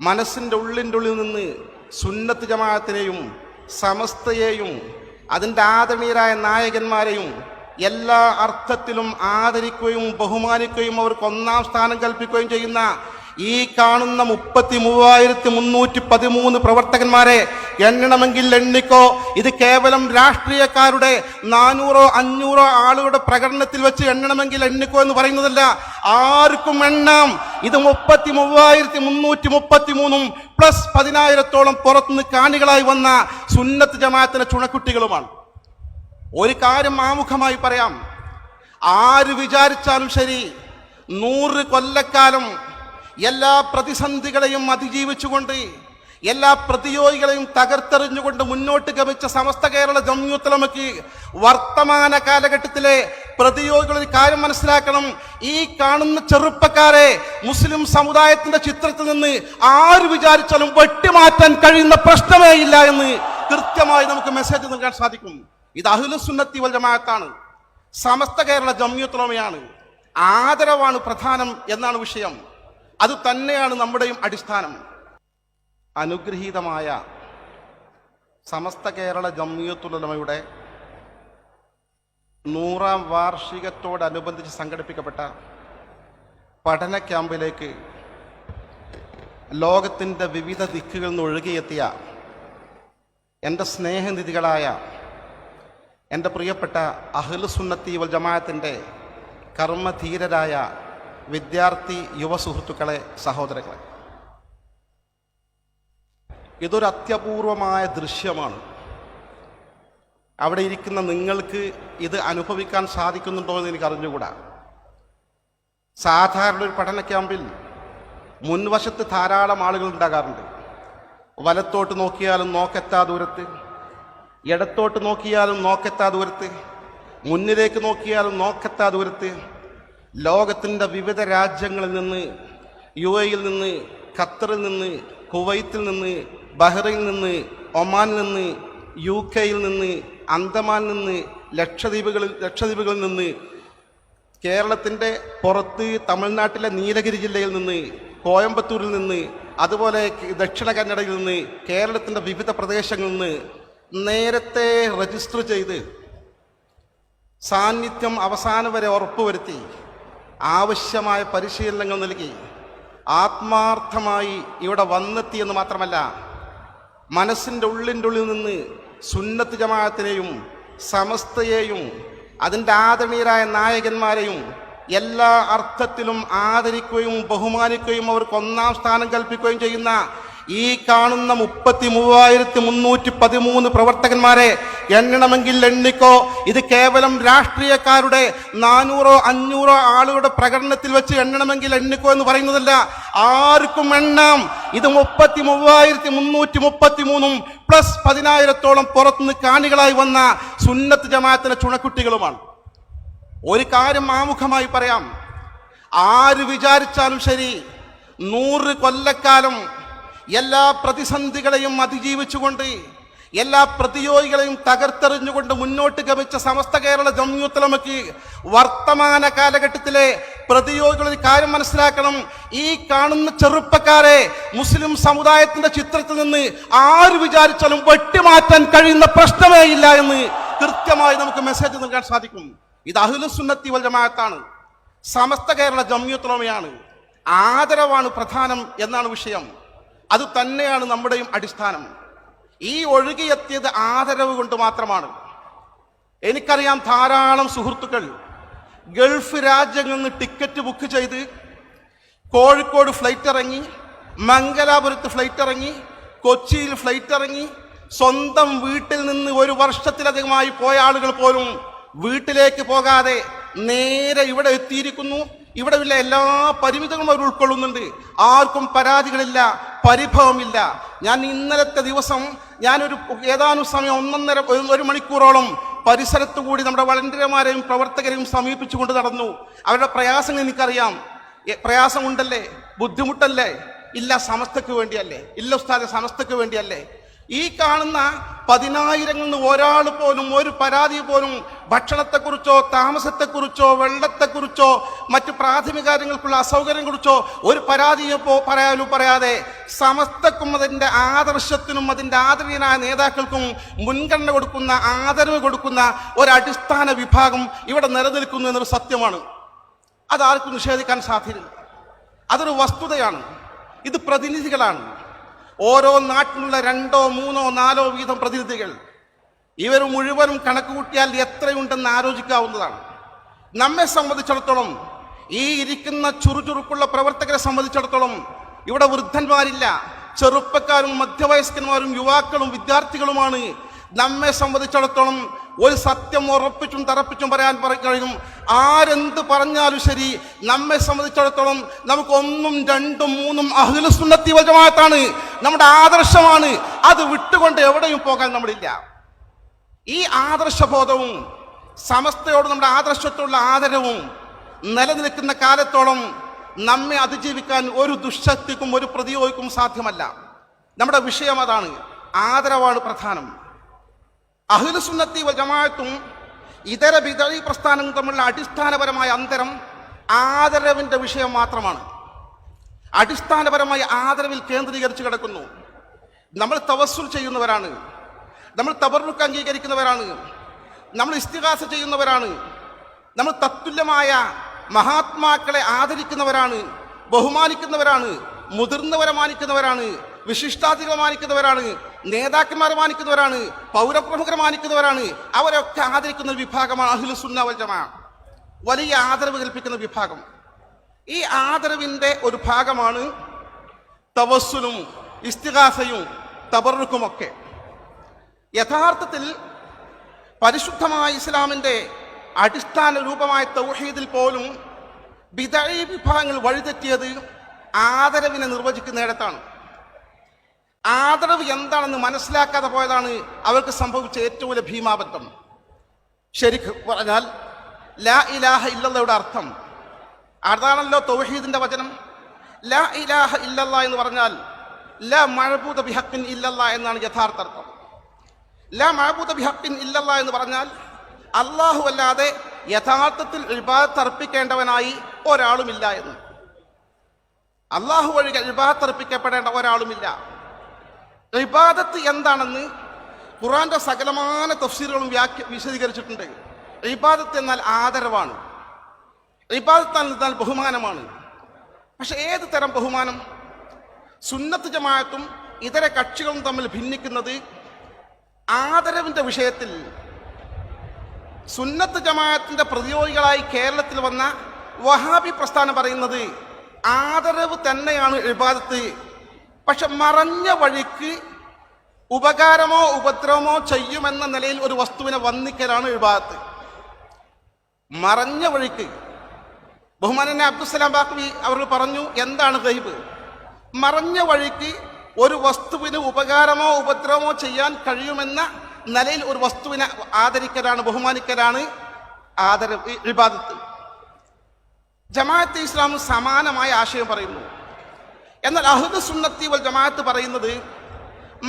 മനസ്സിന്റെ ഉള്ളിന്റെ ഉള്ളിൽ നിന്ന് സുന്നത്ത് ജമാഅത്തിനെയും സമസ്തയെയും അതിന്റെ ആദരണീയരായ നായകന്മാരെയും എല്ലാ അർത്ഥത്തിലും ആദരിക്കുകയും ബഹുമാനിക്കുകയും അവർക്ക് ഒന്നാം സ്ഥാനം കൽപ്പിക്കുകയും ചെയ്യുന്ന ഈ കാണുന്ന മുപ്പത്തി മൂവായിരത്തി മുന്നൂറ്റി പതിമൂന്ന് പ്രവർത്തകന്മാരെ എണ്ണണമെങ്കിൽ എണ്ണിക്കോ. ഇത് കേവലം രാഷ്ട്രീയക്കാരുടെ നാനൂറോ അഞ്ഞൂറോ ആളുകളുടെ പ്രകടനത്തിൽ വെച്ച് എണ്ണണമെങ്കിൽ എണ്ണിക്കോ എന്ന് പറയുന്നതല്ല. ആർക്കും എണ്ണാം. ഇത് മുപ്പത്തി മൂവായിരത്തി മുന്നൂറ്റി മുപ്പത്തി മൂന്നും പ്ലസ് പതിനായിരത്തോളം പുറത്തുനിന്ന് കാണികളായി വന്ന സുന്നത്ത് ജമാഅത്തിലെ ചുണക്കുട്ടികളുമാണ്. ഒരു കാര്യം ആമുഖമായി പറയാം. ആര് വിചാരിച്ചാലും ശരി നൂറ് കൊല്ലക്കാലം എല്ലാ പ്രതിസന്ധികളെയും അതിജീവിച്ചുകൊണ്ട് എല്ലാ പ്രതിയോഗികളെയും തകർത്തെറിഞ്ഞുകൊണ്ട് മുന്നോട്ട് ഗമിച്ച സമസ്ത കേരള ജമ്യൂത്തലമയ്ക്ക് വർത്തമാന കാലഘട്ടത്തിലെ പ്രതിയോഗികൾ കാര്യം മനസ്സിലാക്കണം. ഈ കാണുന്ന ചെറുപ്പക്കാരെ മുസ്ലിം സമുദായത്തിന്റെ ചിത്രത്തിൽ നിന്ന് ആര് വിചാരിച്ചാലും വെട്ടിമാറ്റാൻ കഴിയുന്ന പ്രശ്നമേ ഇല്ല എന്ന് കൃത്യമായി നമുക്ക് മെസ്സേജ് നൽകാൻ സാധിക്കും. ഇത് അഹ്ലുസുന്നത്തി വൽ ജമാഅത്താണ്. സമസ്ത കേരള ജമ്യൂത്തലമയാണ്. ആദരവാണ് പ്രധാനം എന്നാണ് വിഷയം. അത് തന്നെയാണ് നമ്മുടെയും അടിസ്ഥാനം. അനുഗ്രഹീതമായ സമസ്ത കേരള ജമ്മിയത്തുലമയുടെ നൂറാം വാർഷികത്തോടനുബന്ധിച്ച് സംഘടിപ്പിക്കപ്പെട്ട പഠന ക്യാമ്പിലേക്ക് ലോകത്തിന്റെ വിവിധ ദിക്കുകളിൽ നിന്ന് ഒഴുകിയെത്തിയ എന്റെ സ്നേഹനിധികളായ എന്റെ പ്രിയപ്പെട്ട അഹ്ലു സുന്നത്തി വൽ ജമാഅത്തിന്റെ കർമ്മധീരരായ വിദ്യാർത്ഥി യുവ സുഹൃത്തുക്കളെ സഹോദരങ്ങളെ. ഇതൊരു അത്യപൂർവമായ ദൃശ്യമാണ്. അവിടെ ഇരിക്കുന്ന നിങ്ങൾക്ക് ഇത് അനുഭവിക്കാൻ സാധിക്കുന്നുണ്ടോ എന്ന് എനിക്ക് അറിഞ്ഞുകൂടാ. സാധാരണ ഒരു പഠന ക്യാമ്പിൽ മുൻവശത്ത് ധാരാളം ആളുകൾ ഉണ്ടാകാറുണ്ട്. വലത്തോട്ട് നോക്കിയാലും നോക്കെത്താ ദൂരത്ത് ഇടത്തോട്ട് നോക്കിയാലും നോക്കെത്താ ദൂരത്ത് മുന്നിലേക്ക് നോക്കിയാലും നോക്കെത്താ ദൂരത്ത് ലോകത്തിന്റെ വിവിധ രാജ്യങ്ങളിൽ നിന്ന് യു എയിൽ നിന്ന് ഖത്തറിൽ നിന്ന് കുവൈത്തിൽ നിന്ന് ബഹ്റൈനിൽ നിന്ന് ഒമാനിൽ നിന്ന് യു കെയിൽ നിന്ന് അന്തമാനിൽ നിന്ന് ലക്ഷദ്വീപുകളിൽ ലക്ഷദ്വീപുകളിൽ നിന്ന് കേരളത്തിന്റെ പുറത്ത് തമിഴ്നാട്ടിലെ നീലഗിരി ജില്ലയിൽ നിന്ന് കോയമ്പത്തൂരിൽ നിന്ന് അതുപോലെ ദക്ഷിണ കന്നഡയിൽ നിന്ന് കേരളത്തിന്റെ വിവിധ പ്രദേശങ്ങളിൽ നിന്ന് നേരത്തെ രജിസ്റ്റർ ചെയ്ത് സാന്നിധ്യം അവസാനം വരെ ഉറപ്പുവരുത്തി. ആവശ്യമായ പരിശീലനങ്ങൾ നൽകി. ആത്മാർത്ഥമായി ഇവിടെ വന്നെത്തി എന്ന് മാത്രമല്ല മനസ്സിന്റെ ഉള്ളിന്റെ ഉള്ളിൽ നിന്ന് സുന്നത്ത് ജമാഅത്തിനെയും സമസ്തയെയും അതിന്റെ ആദരണീയരായ നായകന്മാരെയും എല്ലാ അർത്ഥത്തിലും ആദരിക്കുകയും ബഹുമാനിക്കുകയും അവർക്ക് ഒന്നാം സ്ഥാനം കൽപ്പിക്കുകയും ചെയ്യുന്ന ഈ കാണുന്ന മുപ്പത്തി മൂവായിരത്തി മുന്നൂറ്റി പതിമൂന്ന് പ്രവർത്തകന്മാരെ എണ്ണണമെങ്കിൽ എണ്ണിക്കോ. ഇത് കേവലം രാഷ്ട്രീയക്കാരുടെ നാനൂറോ അഞ്ഞൂറോ ആളുകളുടെ പ്രകടനത്തിൽ വെച്ച് എണ്ണണമെങ്കിൽ എണ്ണിക്കോ എന്ന് പറയുന്നതല്ല. ആർക്കും എണ്ണാം. ഇത് മുപ്പത്തി മൂവായിരത്തി മുന്നൂറ്റി മുപ്പത്തി മൂന്നും പ്ലസ് പതിനായിരത്തോളം പുറത്തുനിന്ന് കാണികളായി വന്ന സുന്നത്ത് ജമാഅത്തിലെ ചുണക്കുട്ടികളുമാണ്. ഒരു കാര്യം ആമുഖമായി പറയാം. ആര് വിചാരിച്ചാലും ശരി നൂറ് കൊല്ലക്കാലം എല്ലാ പ്രതിസന്ധികളെയും അതിജീവിച്ചുകൊണ്ട് എല്ലാ പ്രതിയോഗികളെയും തകർത്തെറിഞ്ഞുകൊണ്ട് മുന്നോട്ട് ഗമിച്ച സമസ്ത കേരള ജമ്യൂത്തലമയ്ക്ക് വർത്തമാന കാലഘട്ടത്തിലെ പ്രതിയോഗികൾ ഒരു കാര്യം മനസ്സിലാക്കണം. ഈ കാണുന്ന ചെറുപ്പക്കാരെ മുസ്ലിം സമുദായത്തിന്റെ ചിത്രത്തിൽ നിന്ന് ആര് വിചാരിച്ചാലും വെട്ടിമാറ്റാൻ കഴിയുന്ന പ്രശ്നമേ ഇല്ല എന്ന് കൃത്യമായി നമുക്ക് മെസ്സേജ് നൽകാൻ സാധിക്കും. ഇത് അഹ്ലുസുന്നത്തി വൽ ജമാഅത്താണ്. സമസ്ത കേരള ജമ്യൂത്തലമയാണ്. ആദരവാണ് പ്രധാനം എന്നാണ് വിഷയം. അത് തന്നെയാണ് നമ്മുടെയും അടിസ്ഥാനം. ഈ ഒഴുകിയെത്തിയത് ആദരവ് കൊണ്ട് മാത്രമാണ്. എനിക്കറിയാം ധാരാളം സുഹൃത്തുക്കൾ ഗൾഫ് രാജ്യങ്ങളിൽ നിന്ന് ടിക്കറ്റ് ബുക്ക് ചെയ്ത് കോഴിക്കോട് ഫ്ലൈറ്റ് ഇറങ്ങി മംഗലാപുരത്ത് ഫ്ലൈറ്റ് ഇറങ്ങി കൊച്ചിയിൽ ഫ്ലൈറ്റ് ഇറങ്ങി സ്വന്തം വീട്ടിൽ നിന്ന് ഒരു വർഷത്തിലധികമായി പോയ ആളുകൾ പോലും വീട്ടിലേക്ക് പോകാതെ നേരെ ഇവിടെ എത്തിയിരിക്കുന്നു. ഇവിടെ ഉള്ള എല്ലാ പരിമിതികളും അവർ ഉൾക്കൊള്ളുന്നുണ്ട്. ആർക്കും പരാതികളില്ല പരിഭവമില്ല. ഞാൻ ഇന്നലത്തെ ദിവസം ഞാനൊരു ഏതാനും സമയം ഒന്നൊന്നര ഒരു- മണിക്കൂറോളം പരിസരത്തു കൂടി നമ്മുടെ വളണ്ടിയർമാരെയും പ്രവർത്തകരെയും സമീപിച്ചുകൊണ്ട് നടന്നു. അവരുടെ പ്രയാസങ്ങൾ എനിക്കറിയാം. പ്രയാസമുണ്ടല്ലേ? ബുദ്ധിമുട്ടല്ലേ? ഇല്ല സമസ്തക്ക് വേണ്ടിയല്ലേ? ഇല്ല ഉസ്താദെ സമസ്തക്ക് വേണ്ടിയല്ലേ? ഈ കാണുന്ന പതിനായിരങ്ങളിൽ നിന്ന് ഒരാൾ പോലും ഒരു പരാതി പോലും ഭക്ഷണത്തെക്കുറിച്ചോ താമസത്തെക്കുറിച്ചോ വെള്ളത്തെക്കുറിച്ചോ മറ്റ് പ്രാഥമിക കാര്യങ്ങൾക്കുള്ള അസൗകര്യങ്ങളെക്കുറിച്ചോ ഒരു പരാതിയോ പറയാലും പറയാതെ സമസ്തക്കും അതിന്റെ ആദർശത്തിനും അതിന്റെ ആദരണീയനായ നേതാക്കൾക്കും മുൻഗണന കൊടുക്കുന്ന ആദരവ് കൊടുക്കുന്ന ഒരടിസ്ഥാന വിഭാഗം ഇവിടെ നിലനിൽക്കുന്നു എന്നൊരു സത്യമാണ്. അതാർക്കും നിഷേധിക്കാൻ സാധ്യതയില്ല. അതൊരു വസ്തുതയാണ്. ഇത് പ്രതിനിധികളാണ്. ഓരോ നാട്ടിലുള്ള രണ്ടോ മൂന്നോ നാലോ വീതം പ്രതിനിധികൾ. ഇവർ മുഴുവനും കണക്ക് കൂട്ടിയാൽ എത്രയുണ്ടെന്ന് ആലോചിക്കാവുന്നതാണ്. നമ്മെ സംബന്ധിച്ചിടത്തോളം ഈ ഇരിക്കുന്ന ചുറുചുറുക്കുള്ള പ്രവർത്തകരെ സംബന്ധിച്ചിടത്തോളം ഇവിടെ വൃദ്ധന്മാരില്ല. ചെറുപ്പക്കാരും മധ്യവയസ്കന്മാരും യുവാക്കളും വിദ്യാർത്ഥികളുമാണ് നമ്മെ സംബന്ധിച്ചിടത്തോളം ഒരു സത്യം ഉറപ്പിച്ചും തറപ്പിച്ചും പറയാൻ പറ- കഴിയും. ആരെന്ത് പറഞ്ഞാലും ശരി നമ്മെ സംബന്ധിച്ചിടത്തോളം നമുക്ക് ഒന്നും രണ്ടും മൂന്നും അഹിലസുന്നത്തി വജമാത്താണ് നമ്മുടെ ആദർശമാണ്. അത് വിട്ടുകൊണ്ട് എവിടെയും പോകാൻ നമ്മളില്ല. ഈ ആദർശബോധവും സമസ്തയോട് നമ്മുടെ ആദർശത്തോടുള്ള ആദരവും നിലനിൽക്കുന്ന കാലത്തോളം നമ്മെ അതിജീവിക്കാൻ ഒരു ദുശക്തിക്കും ഒരു പ്രതിയോഗിക്കും സാധ്യമല്ല. നമ്മുടെ വിഷയം അതാണ്. ആദരവാണ് പ്രധാനം. അഖിലുസുന്നത്തി ജമാഅത്തും ഇതര ബിതഴി പ്രസ്ഥാനങ്ങളും തമ്മിലുള്ള അടിസ്ഥാനപരമായ അന്തരം ആദരവിന്റെ വിഷയം മാത്രമാണ്. അടിസ്ഥാനപരമായ ആദരവിൽ കേന്ദ്രീകരിച്ച് കിടക്കുന്നു. നമ്മൾ തവസ്സുൽ ചെയ്യുന്നവരാണ്. നമ്മൾ തബറുക്ക് അംഗീകരിക്കുന്നവരാണ്. നമ്മൾ ഇസ്തിഹാസ ചെയ്യുന്നവരാണ്. നമ്മൾ തത്തുല്യമായ മഹാത്മാക്കളെ ആദരിക്കുന്നവരാണ്. ബഹുമാനിക്കുന്നവരാണ്. മുതിർന്നവരെ മാനിക്കുന്നവരാണ്. വിശിഷ്ടാതികളെ മാനിക്കുന്നവരാണ് നേതാക്കന്മാരെ മാനിക്കുന്നവരാണ് പൗരപ്രമുഖരെ മാനിക്കുന്നവരാണ്. അവരൊക്കെ ആദരിക്കുന്ന വിഭാഗമാണ് അഹ്ലു സുന്ന ജമാ. വലിയ ആദരവ് കൽപ്പിക്കുന്ന വിഭാഗം. ഈ ആദരവിന്റെ ഒരു ഭാഗമാണ് തവസ്സുലും ഇസ്തിഹാസയും തബറുക്കുമൊക്കെ യഥാർത്ഥത്തിൽ പരിശുദ്ധമായ ഇസ്ലാമിന്റെ അടിസ്ഥാന രൂപമായ തൗഹീദിൽ പോലും ബിദഈ വിഭാഗങ്ങൾ വഴിതെറ്റിയത് ആദരവിനെ നിർവചിക്കുന്നിടത്താണ് ആദരവ് എന്താണെന്ന് മനസ്സിലാക്കാതെ പോയതാണ് അവർക്ക് സംഭവിച്ച ഏറ്റവും വലിയ ഭീമാബദ്ധം. ശരിക്ക് പറഞ്ഞാൽ ലാ ഇലാഹ ഇല്ലയുടെ അർത്ഥം അതാണല്ലോ തൗഹീദിന്റെ വചനം. ലാ ഇലാഹ ഇല്ലല്ല എന്ന് പറഞ്ഞാൽ ലാ മഴബൂത ബിഹക്കിൻ ഇല്ലല്ല എന്നാണ് യഥാർത്ഥ അർത്ഥം. ലാ മഴബൂത ബിഹക്കിൻ ഇല്ലല്ല എന്ന് പറഞ്ഞാൽ അള്ളാഹു അല്ലാതെ യഥാർത്ഥത്തിൽ ഇബാദത്ത് അർപ്പിക്കേണ്ടവനായി ഒരാളുമില്ല എന്ന്. അള്ളാഹു വഴി ഇബാദത്ത് അർപ്പിക്കപ്പെടേണ്ട ഒരാളുമില്ല. ഇബാദത്ത് എന്താണെന്ന് ഖുറാന്റെ സകലമാന തഫ്സീറുകളും വ്യാഖ്യ വിശദീകരിച്ചിട്ടുണ്ട്. ഇബാദത്ത് എന്നാൽ ആദരവാണ്. ഇബാദത്ത് എന്നാൽ ബഹുമാനമാണ്. പക്ഷെ ഏത് തരം ബഹുമാനം? സുന്നത്ത് ജമാഅത്തും ഇതര കക്ഷികളും തമ്മിൽ ഭിന്നിക്കുന്നത് ആദരവിന്റെ വിഷയത്തിൽ. സുന്നത്ത് ജമാഅത്തിന്റെ പ്രതിയോഗികളായി കേരളത്തിൽ വന്ന വഹാബി പ്രസ്ഥാനം പറയുന്നത് ആദരവ് തന്നെയാണ് ഇബാദത്ത്. പക്ഷെ മറഞ്ഞ വഴിക്ക് ഉപകാരമോ ഉപദ്രവമോ ചെയ്യുമെന്ന നിലയിൽ ഒരു വസ്തുവിനെ വന്നിക്കലാണ് വിഭാഗത്ത് മറഞ്ഞ വഴിക്ക്. ബഹുമാനനെ അബ്ദുസലാം ബാഖ്വി അവർ പറഞ്ഞു എന്താണ് ഗൈബ്? മറഞ്ഞ വഴിക്ക് ഒരു വസ്തുവിന് ഉപകാരമോ ഉപദ്രവമോ ചെയ്യാൻ കഴിയുമെന്ന നിലയിൽ ഒരു വസ്തുവിനെ ആദരിക്കലാണ് ബഹുമാനിക്കലാണ് ആദര ഇബാദത്ത്. ജമാഅത്ത് ഇസ്ലാം സമാനമായ ആശയം പറയുന്നു. എന്നാൽ അഹദ് സുന്നത്തി വൽ ജമാഅത്ത് പറയുന്നത്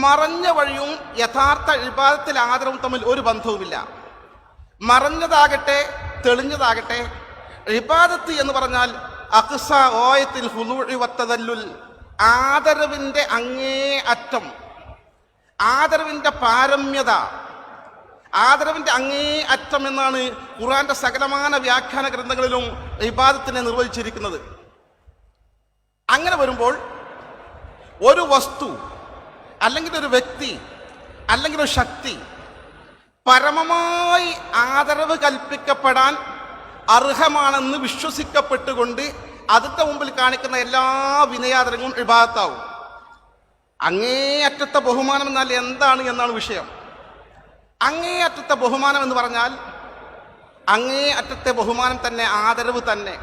മറഞ്ഞ വഴിയും യഥാർത്ഥ ഇബാദത്തിൽ ആദരവും തമ്മിൽ ഒരു ബന്ധവുമില്ല. മറഞ്ഞതാകട്ടെ തെളിഞ്ഞതാകട്ടെ ഇബാദത്ത് എന്ന് പറഞ്ഞാൽ അക്സ ഓയത്തിൽ ഹുലൂഴി വത്തതല്ലുൽ ആദരവിന്റെ അങ്ങേ അറ്റം ആദരവിന്റെ പാരമ്യത ആദരവിന്റെ അങ്ങേ അറ്റം എന്നാണ് ഖുറാന്റെ സകലമാന വ്യാഖ്യാന ഗ്രന്ഥങ്ങളിലും ഇബാദത്തിനെ നിർവചിച്ചിരിക്കുന്നത്. അങ്ങനെ വരുമ്പോൾ ഒരു വസ്തു അല്ലെങ്കിൽ ഒരു വ്യക്തി അല്ലെങ്കിൽ ഒരു ശക്തി പരമമായി ആദരവ് കൽപ്പിക്കപ്പെടാൻ അർഹമാണെന്ന് വിശ്വസിക്കപ്പെട്ടുകൊണ്ട് അതിന്റെ മുമ്പിൽ കാണിക്കുന്ന എല്ലാ വിനയാദരങ്ങളും വിഭാഗത്താവും അങ്ങേയറ്റത്തെ ബഹുമാനം എന്നാൽ എന്താണ് എന്നാണ് വിഷയം. അങ്ങേയറ്റത്തെ ബഹുമാനം എന്ന് പറഞ്ഞാൽ അങ്ങേ അറ്റത്തെ ബഹുമാനം തന്നെ ആദരവ് തന്നെ.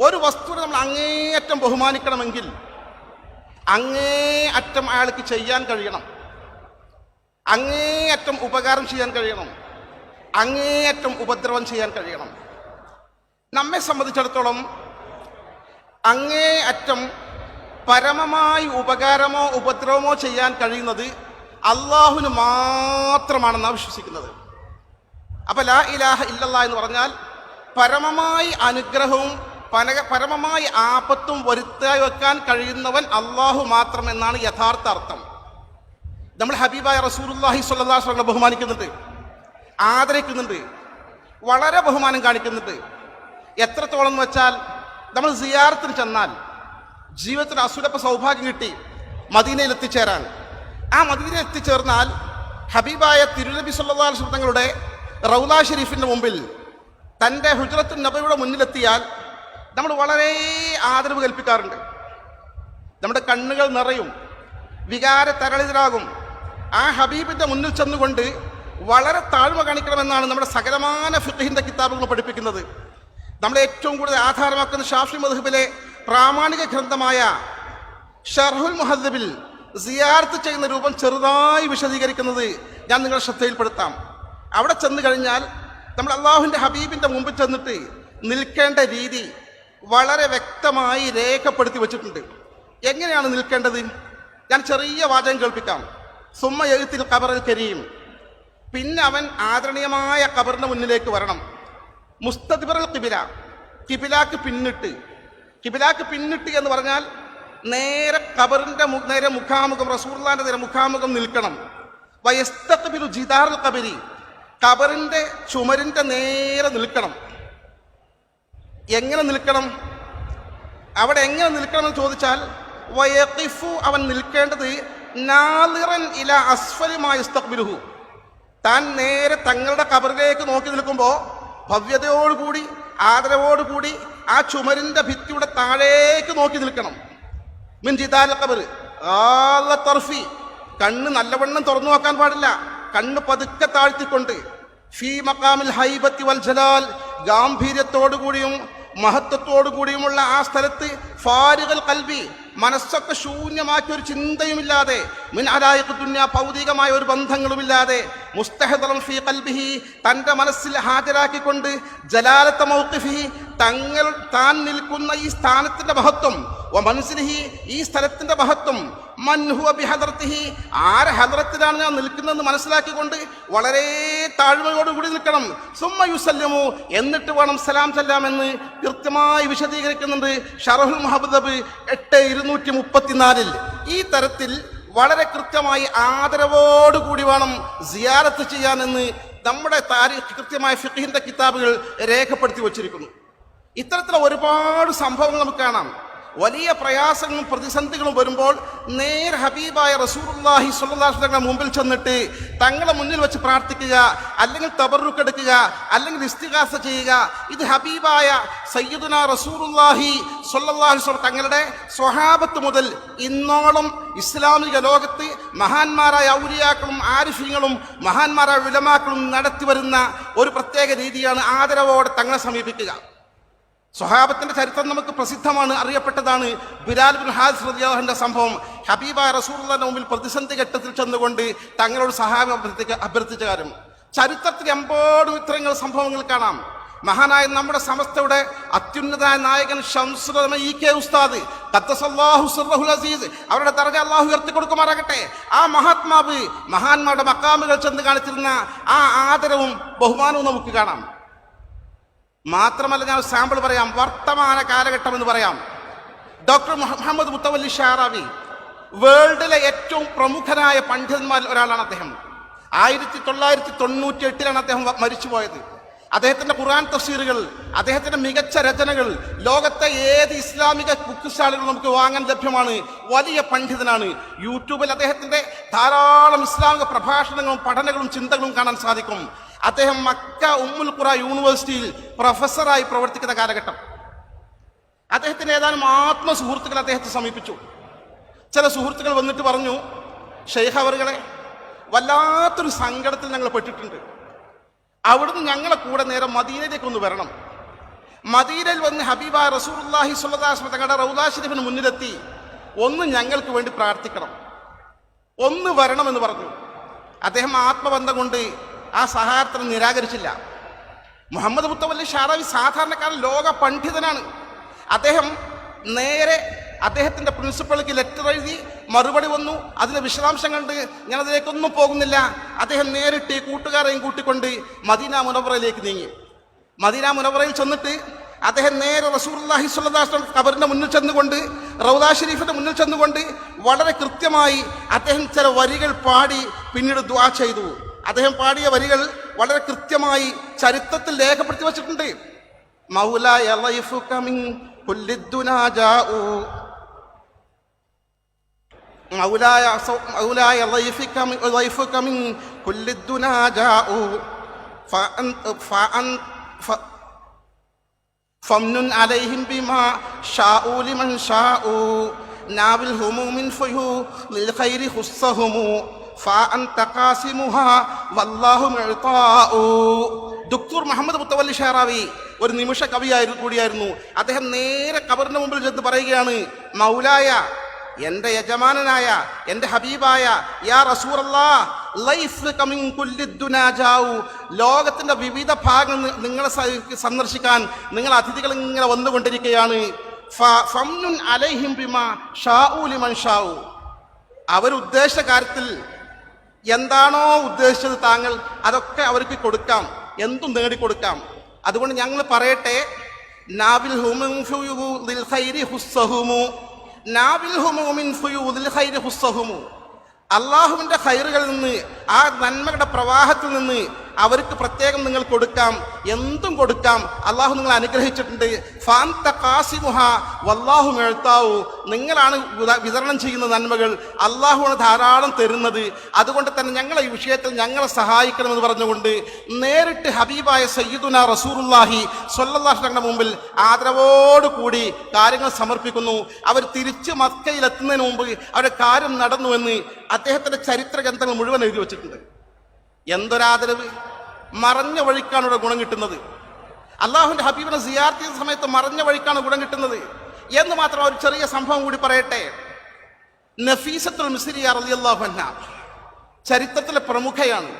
ഒരു വസ്തുവിനെ നമ്മൾ അങ്ങേയറ്റം ബഹുമാനിക്കണമെങ്കിൽ അങ്ങേ അറ്റം അയാൾക്ക് ചെയ്യാൻ കഴിയണം. അങ്ങേയറ്റം ഉപകാരം ചെയ്യാൻ കഴിയണം. അങ്ങേയറ്റം ഉപദ്രവം ചെയ്യാൻ കഴിയണം. നമ്മെ സംബന്ധിച്ചിടത്തോളം അങ്ങേ അറ്റം പരമമായി ഉപകാരമോ ഉപദ്രവമോ ചെയ്യാൻ കഴിയുന്നത് അള്ളാഹുവിന് മാത്രമാണെന്നാണ് വിശ്വസിക്കുന്നത്. അപ്പൊ ലാ ഇലാഹ ഇല്ലല്ല എന്ന് പറഞ്ഞാൽ പരമമായി അനുഗ്രഹവും പന പരമമായി ആപത്തും വരുത്തായി വെക്കാൻ കഴിയുന്നവൻ അള്ളാഹു മാത്രം എന്നാണ് യഥാർത്ഥ അർത്ഥം. നമ്മൾ ഹബീബായ റസൂലുല്ലാഹി വസല്ലം ബഹുമാനിക്കുന്നുണ്ട്. ആദരിക്കുന്നുണ്ട്. വളരെ ബഹുമാനം കാണിക്കുന്നുണ്ട്. എത്രത്തോളം എന്ന് വെച്ചാൽ നമ്മൾ സിയാറത്തിന് ചെന്നാൽ ജീവിതത്തിന് അസുരപ്പ സൗഭാഗ്യം കിട്ടി മദീനയിൽ എത്തിച്ചേരാൻ. ആ മദീനയിൽ എത്തിച്ചേർന്നാൽ ഹബീബായ തിരുനബി സ്വല്ലാസ്ലങ്ങളുടെ ഷെരീഫിന്റെ തങ്ങളുടെ റൗല ഷെരീഫിന്റെ മുമ്പിൽ തന്റെ ഹുജ്റത്തു നബിയുടെ മുന്നിലെത്തിയാൽ നമ്മൾ വളരെ ആദരവ് കൽപ്പിക്കാറുണ്ട്. നമ്മുടെ കണ്ണുകൾ നിറയും വികാര തരളിതരാകും. ആ ഹബീബിന്റെ മുന്നിൽ ചെന്നുകൊണ്ട് വളരെ താഴ്മ കാണിക്കണമെന്നാണ് നമ്മുടെ സകലമാന ഫിഖഹിന്റെ കിതാബുകൾ പഠിപ്പിക്കുന്നത്. നമ്മളെ ഏറ്റവും കൂടുതൽ ആധാരമാക്കുന്ന ഷാഫി മധുബിലെ പ്രാമാണിക ഗ്രന്ഥമായ ഷർഹുൽ മുഹദ്ബിൽ സിയാർത്ത് ചെയ്യുന്ന രൂപം ചെറുതായി വിശദീകരിക്കുന്നത് ഞാൻ നിങ്ങളുടെ ശ്രദ്ധയിൽപ്പെടുത്താം. അവിടെ ചെന്ന് കഴിഞ്ഞാൽ നമ്മൾ അള്ളാഹുവിന്റെ ഹബീബിന്റെ മുമ്പിൽ ചെന്നിട്ട് നിൽക്കേണ്ട രീതി വളരെ വ്യക്തമായി രേഖപ്പെടുത്തി വെച്ചിട്ടുണ്ട്. എങ്ങനെയാണ് നിൽക്കേണ്ടത്? ഞാൻ ചെറിയ വാചകം കേൾപ്പിക്കാം. സുമ്മ എഴുത്തിൽ കബറിൽ കരിയും പിന്നെ അവൻ ആദരണീയമായ കബറിന് മുന്നിലേക്ക് വരണം. മുസ്തദിബറൽ കിബില കിബിലാക്ക് പിന്നിട്ട്. കിബിലാക്ക് പിന്നിട്ട് എന്ന് പറഞ്ഞാൽ നേരെ കബറിന്റെ നേരെ മുഖാമുഖം റസൂർലാന്റെ നേരെ മുഖാമുഖം നിൽക്കണം. വയസ്തബിലു ജിദാറുൽ കബരി കബറിന്റെ ചുമരിന്റെ നേരെ നിൽക്കണം. എങ്ങനെ നിൽക്കണം? അവിടെ എങ്ങനെ നിൽക്കണമെന്ന് ചോദിച്ചാൽ വയക്കിഫു അവൻ നിൽക്കേണ്ടത് നാളിറൻ ഇല അസ്ഫലുമായി ഇസ്തഖ്ബിലുഹു. താൻ നേരെ തങ്ങളുടെ കബറിലേക്ക് നോക്കി നിൽക്കുമ്പോൾ ഭവ്യതയോടുകൂടി ആദരവോടുകൂടി ആ ചുമരിന്റെ ഭിത്തിയുടെ താഴേക്ക് നോക്കി നിൽക്കണം. മിൻ ജിതാല കബർ ആല തർഫി. കണ്ണ് നല്ലവണ്ണം തുറന്നു നോക്കാൻ പാടില്ല. കണ്ണ് പതുക്കെ താഴ്ത്തിക്കൊണ്ട്. ഫീ മക്കാമിൽ ഹൈബത്തി വൽ ജലാൽ. ഗാംഭീര്യത്തോടുകൂടിയും മഹത്വത്തോടുകൂടിയുമുള്ള ആ സ്ഥലത്ത് ഫാരികൾ കൽവി മനസ്സൊക്കെ ശൂന്യമാക്കിയ ഒരു ചിന്തയുമില്ലാതെ മിൻ അലായിക്ക് ദുന്യ ഭൗതികമായ ഒരു ബന്ധങ്ങളുമില്ലാതെ മുസ്തഹദലം ഫി കൽബിഹി തന്റെ മനസ്സിൽ ഹാജരാക്കിക്കൊണ്ട് ജലാലത്ത മൗഖിഫിഹി തങ്ങൾ താൻ നിൽക്കുന്ന ഈ സ്ഥാനത്തിന്റെ മഹത്വം. മനസ്സിലിഹി ഈ സ്ഥലത്തിന്റെ മഹത്വം. മൻഹുവ ബിഹദർത്തിഹി. ആരെ ഹദറത്തിലാണ് ഞാൻ നിൽക്കുന്നതെന്ന് മനസ്സിലാക്കിക്കൊണ്ട് വളരെ താഴ്മയോടുകൂടി നിൽക്കണം. സുമ്മ യുസല്ലമു. എന്നിട്ട് വേണം സലാം ചെല്ലാമെന്ന് കൃത്യമായി വിശദീകരിക്കുന്നുണ്ട് ഷറഹുൽ മഹബദബ് എട്ട് ഇരുന്നൂറ്റി മുപ്പത്തിനാലിൽ. ഈ തരത്തിൽ വളരെ കൃത്യമായി ആദരവോടുകൂടി വേണം സിയാറത്ത് ചെയ്യാനെന്ന് നമ്മുടെ താരി കൃത്യമായ ഫിഖിന്റെ കിതാബുകൾ രേഖപ്പെടുത്തി വച്ചിരിക്കുന്നു. ഇത്തരത്തിലുള്ള ഒരുപാട് സംഭവങ്ങൾ നമുക്ക് കാണാം. വലിയ പ്രയാസങ്ങളും പ്രതിസന്ധികളും വരുമ്പോൾ നേർ ഹബീബായ റസൂറുല്ലാഹി സുല്ലാസ്ലങ്ങളുടെ മുമ്പിൽ ചെന്നിട്ട് തങ്ങളെ മുന്നിൽ വെച്ച് പ്രാർത്ഥിക്കുക അല്ലെങ്കിൽ തബറുക്കെടുക്കുക അല്ലെങ്കിൽ ഇസ്തികാസ ചെയ്യുക. ഇത് ഹബീബായ സയ്യിദുന റസൂറുല്ലാഹി സുല്ലാഹി സ്വലം തങ്ങളുടെ സ്വഹാബത്ത് മുതൽ ഇന്നോളം ഇസ്ലാമിക ലോകത്ത് മഹാന്മാരായ ഔലിയാക്കളും ആരിഫ്യങ്ങളും മഹാന്മാരായ വിലമാക്കളും നടത്തി വരുന്ന ഒരു പ്രത്യേക രീതിയാണ് ആദരവോടെ തങ്ങളെ സമീപിക്കുക. സ്വഹാബത്തിന്റെ ചരിത്രം നമുക്ക് പ്രസിദ്ധമാണ് അറിയപ്പെട്ടതാണ്. ബിലാൽ ബിൻ ഹാസ് റളിയല്ലാഹുവിന്റെ സംഭവം. ഹബീബ റസൂലുള്ളാഹിന്റെ മുമ്പിൽ പ്രതിസന്ധി ഘട്ടത്തിൽ ചെന്നുകൊണ്ട് തങ്ങളോട് സഹായം അഭ്യർത്ഥിക്ക അഭ്യർത്ഥിച്ച കാര്യം. ചരിത്രത്തിൽ എമ്പാടും ഇത്തരങ്ങൾ സംഭവങ്ങൾ കാണാം. മഹാനായ നമ്മുടെ സമസ്തയുടെ അത്യുന്നതായ നായകൻ ഇ കെ ഉസ്താദ് അസീസ് അവരുടെ തറക അള്ളാഹു ഉയർത്തി കൊടുക്കുമാറാകട്ടെ ആ മഹാത്മാവ് മഹാന്മാരുടെ മക്കാമുകൾ ചെന്ന് കാണിച്ചിരുന്ന ആ ആദരവും ബഹുമാനവും നമുക്ക് കാണാം. മാത്രമല്ല ഞാൻ സാമ്പിൾ പറയാം. വർത്തമാന കാലഘട്ടം എന്ന് പറയാം. ഡോക്ടർ മുഹമ്മദ് മുത്തവല്ലി ഷാറാവി വേൾഡിലെ ഏറ്റവും പ്രമുഖനായ പണ്ഡിതന്മാരിൽ ഒരാളാണ് അദ്ദേഹം. ആയിരത്തി തൊള്ളായിരത്തി തൊണ്ണൂറ്റി എട്ടിലാണ് അദ്ദേഹം മരിച്ചുപോയത്. അദ്ദേഹത്തിന്റെ ഖുർആൻ തഫ്സീറുകൾ അദ്ദേഹത്തിന്റെ മികച്ച രചനകൾ ലോകത്തെ ഏത് ഇസ്ലാമിക ബുക്ക് സ്റ്റാളുകളും നമുക്ക് വാങ്ങാൻ ലഭ്യമാണ് വലിയ പണ്ഡിതനാണ്. യൂട്യൂബിൽ അദ്ദേഹത്തിന്റെ ധാരാളം ഇസ്ലാമിക പ്രഭാഷണങ്ങളും പഠനങ്ങളും ചിന്തകളും കാണാൻ സാധിക്കും. അദ്ദേഹം മക്ക ഉമ്മുൽ ഖുറ യൂണിവേഴ്സിറ്റിയിൽ പ്രൊഫസറായി പ്രവർത്തിക്കുന്ന കാലഘട്ടം. അദ്ദേഹത്തിന് ഏതാനും ആത്മ സുഹൃത്തുക്കൾ അദ്ദേഹത്തെ സമീപിച്ചു. ചില സുഹൃത്തുക്കൾ വന്നിട്ട് പറഞ്ഞു ഷെയ്ഖ് അവറുകളെ വല്ലാത്തൊരു സങ്കടത്തിൽ ഞങ്ങൾ പെട്ടിട്ടുണ്ട്. അവിടുന്ന് ഞങ്ങളെ കൂടെ നേരെ മദീനയിലേക്ക് ഒന്ന് വരണം. മദീനയിൽ വന്ന് ഹബീബ റസൂർല്ലാഹി സുല്ലാസ്മ തങ്ങളുടെ റൗദാ ഷരീഫിന് മുന്നിലെത്തി. ഒന്ന് ഞങ്ങൾക്ക് വേണ്ടി പ്രാർത്ഥിക്കണം. ഒന്ന് വരണമെന്ന് പറഞ്ഞു. അദ്ദേഹം ആത്മബന്ധം കൊണ്ട് ആ സഹായത്തിന് നിരാകരിച്ചില്ല. മുഹമ്മദ് മുത്തവല്ലി ഷാറാവി സാധാരണക്കാരൻ ലോക പണ്ഡിതനാണ് അദ്ദേഹം നേരെ അദ്ദേഹത്തിന്റെ പ്രിൻസിപ്പൾക്ക് ലെറ്റർ എഴുതി മറുപടി വന്നു. അതിന്റെ വിശദാംശം കണ്ട് ഞാൻ അതിലേക്കൊന്നും പോകുന്നില്ല. അദ്ദേഹം നേരിട്ട് കൂട്ടുകാരെയും കൂട്ടിക്കൊണ്ട് മദീന മുനവറയിലേക്ക് നീങ്ങി. മദീന മുനവറയിൽ ചെന്നിട്ട് അദ്ദേഹം നേരെ റസൂർല്ലാഹി സ്വല്ലാസ്ലം കബറിന്റെ മുന്നിൽ ചെന്നുകൊണ്ട് റൗദാ ഷരീഫിന്റെ മുന്നിൽ ചെന്നുകൊണ്ട് വളരെ കൃത്യമായി അദ്ദേഹം ചില വരികൾ പാടി പിന്നീട് ദ്വാ ചെയ്തു. അദ്ദേഹം പാടിയ വരികൾ വളരെ കൃത്യമായി ചരിത്രത്തിൽ രേഖപ്പെടുത്തി വച്ചിട്ടുണ്ട്. മൗലായ مولاي مولاي ضيفك من ضيفك من كل الدنا جاءوا فأنت فأنت ف فمن عليهم بما شاءوا لمن شاءوا ناول هموم فيو للخير خصهم فأنت قاسمها والله معطاء ദുക്തൂർ മുഹമ്മദ് മുത്തവല്ലി ഷെഹറാവി ഒരു നിമിഷ കവിയായിരുന്നു കൂടിയായിരുന്നു അദ്ദേഹം നേരെ കബറിന്റെ മുമ്പിൽ ചെന്ന് പറയുകയാണ് മൗലായ എന്റെ യജമാനനായ എന്റെ ഹബീബായ യാ റസൂറല്ലാ ലൈഫ് കമ്മിങ് കുല്ലിദ്ദുനാജാവു ലോകത്തിന്റെ വിവിധ ഭാഗങ്ങൾ നിങ്ങളെ സന്ദർശിക്കാൻ നിങ്ങൾ അതിഥികൾ ഇങ്ങനെ വന്നുകൊണ്ടിരിക്കുകയാണ്. ഫംനുൻ അലൈഹിം ലിമൻ അവരുദ്ദേശിച്ച കാര്യത്തിൽ എന്താണോ ഉദ്ദേശിച്ചത് താങ്കൾ അതൊക്കെ അവർക്ക് കൊടുക്കാം. എന്തും നേടിക്കൊടുക്കാം. അതുകൊണ്ട് ഞങ്ങൾ പറയട്ടെ നാവിൽ ഹുമും അള്ളാഹുവിന്റെ ഖൈറുകളിൽ നിന്ന് ആ നന്മയുടെ പ്രവാഹത്തിൽ നിന്ന് അവർക്ക് പ്രത്യേകം നിങ്ങൾ കൊടുക്കാം. എന്തും കൊടുക്കാം. അള്ളാഹു നിങ്ങൾ അനുഗ്രഹിച്ചിട്ടുണ്ട്. കാസിമുഹ വല്ലാഹു മെഴുത്താവു. നിങ്ങളാണ് വിത- വിതരണം ചെയ്യുന്ന നന്മകൾ അള്ളാഹുവാണ് ധാരാളം തരുന്നത്. അതുകൊണ്ട് തന്നെ ഞങ്ങളെ ഈ വിഷയത്തിൽ ഞങ്ങളെ സഹായിക്കണമെന്ന് പറഞ്ഞുകൊണ്ട് നേരിട്ട് ഹബീബായ സയ്യിദുന റസൂറുല്ലാഹി സൊല്ലാഹുടെ മുമ്പിൽ ആദരവോടുകൂടി കാര്യങ്ങൾ സമർപ്പിക്കുന്നു. അവർ തിരിച്ച് മക്കയിലെത്തുന്നതിന് മുമ്പ് അവരുടെ കാര്യം നടന്നുവെന്ന് അദ്ദേഹത്തിന്റെ ചരിത്ര ഗ്രന്ഥങ്ങൾ മുഴുവൻ എഴുതി വച്ചിട്ടുണ്ട്. എന്തൊരാദരവ്? മറഞ്ഞ വഴിക്കാണ് ഇവിടെ ഗുണം കിട്ടുന്നത്. അള്ളാഹുവിന്റെ ഹബീബിനെ സിയാർത്തി സമയത്ത് മറഞ്ഞ വഴിക്കാണ് ഗുണം കിട്ടുന്നത്. എന്ന് മാത്രം ഒരു ചെറിയ സംഭവം കൂടി പറയട്ടെ. നഫീസത്തുൽ മിസ്രിയ റളിയല്ലാഹു അൻഹ ചരിത്രത്തിലെ പ്രമുഖയാണ്.